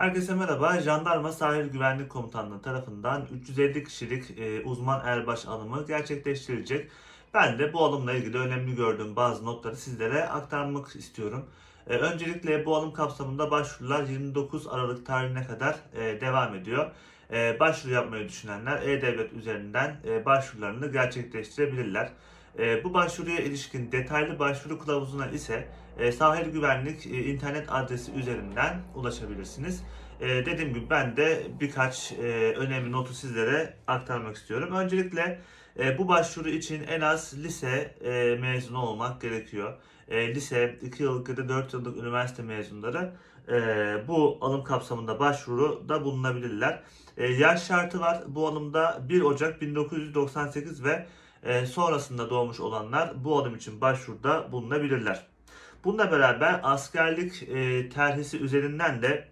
Herkese merhaba. Jandarma Sahil Güvenlik Komutanlığı tarafından 350 kişilik e, uzman erbaş alımı gerçekleştirilecek. Ben de bu alımla ilgili önemli gördüğüm bazı notları sizlere aktarmak istiyorum. E, öncelikle bu alım kapsamında başvurular 29 Aralık tarihine kadar e, devam ediyor. Başvuru yapmayı düşünenler E-Devlet üzerinden başvurularını gerçekleştirebilirler. E, bu başvuruya ilişkin detaylı başvuru kılavuzuna ise e, Sahil Güvenlik e, internet adresi üzerinden ulaşabilirsiniz. E, dediğim gibi ben de birkaç e, önemli notu sizlere aktarmak istiyorum. Öncelikle e, bu başvuru için en az lise e, mezunu olmak gerekiyor. E, lise, 2 yıllık ya da 4 yıllık üniversite mezunları e, bu alım kapsamında başvuruda bulunabilirler. E, yaş şartı var. Bu alımda 1 Ocak 1998 ve sonrasında doğmuş olanlar bu alım için başvuruda bulunabilirler. Bununla beraber askerlik e, terhisi üzerinden de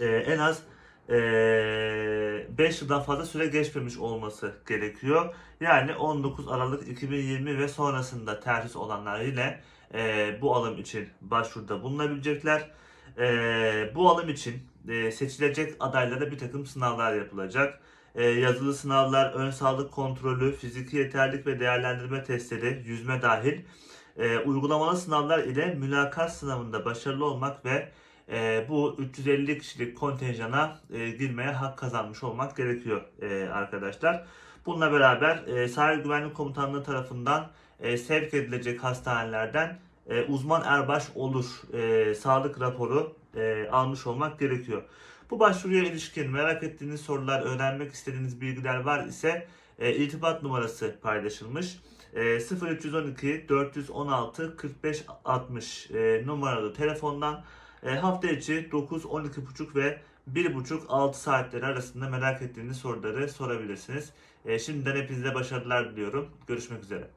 e, en az 5 yıldan fazla süre geçmemiş olması gerekiyor. Yani 19 Aralık 2020 ve sonrasında terhis olanlar yine e, bu alım için başvuruda bulunabilecekler. E, bu alım için e, seçilecek adaylara bir takım sınavlar yapılacak. E, yazılı sınavlar, ön sağlık kontrolü, fiziki yeterlik ve değerlendirme testleri, yüzme dahil e, uygulamalı sınavlar ile mülakat sınavında başarılı olmak ve e, bu 350 kişilik kontenjana e, girmeye hak kazanmış olmak gerekiyor e, arkadaşlar. Bununla beraber e, Sahil Güvenlik Komutanlığı tarafından e, sevk edilecek hastanelerden e, uzman erbaş olur e, sağlık raporu e, almış olmak gerekiyor. Bu başvuruya ilişkin merak ettiğiniz sorular, öğrenmek istediğiniz bilgiler var ise e, irtibat numarası paylaşılmış. E, 0312 416 45 60 e, numaralı telefondan e, hafta içi 9, 12.30 ve 1.30-6 saatleri arasında merak ettiğiniz soruları sorabilirsiniz. E, şimdiden hepinize başarılar diliyorum. Görüşmek üzere.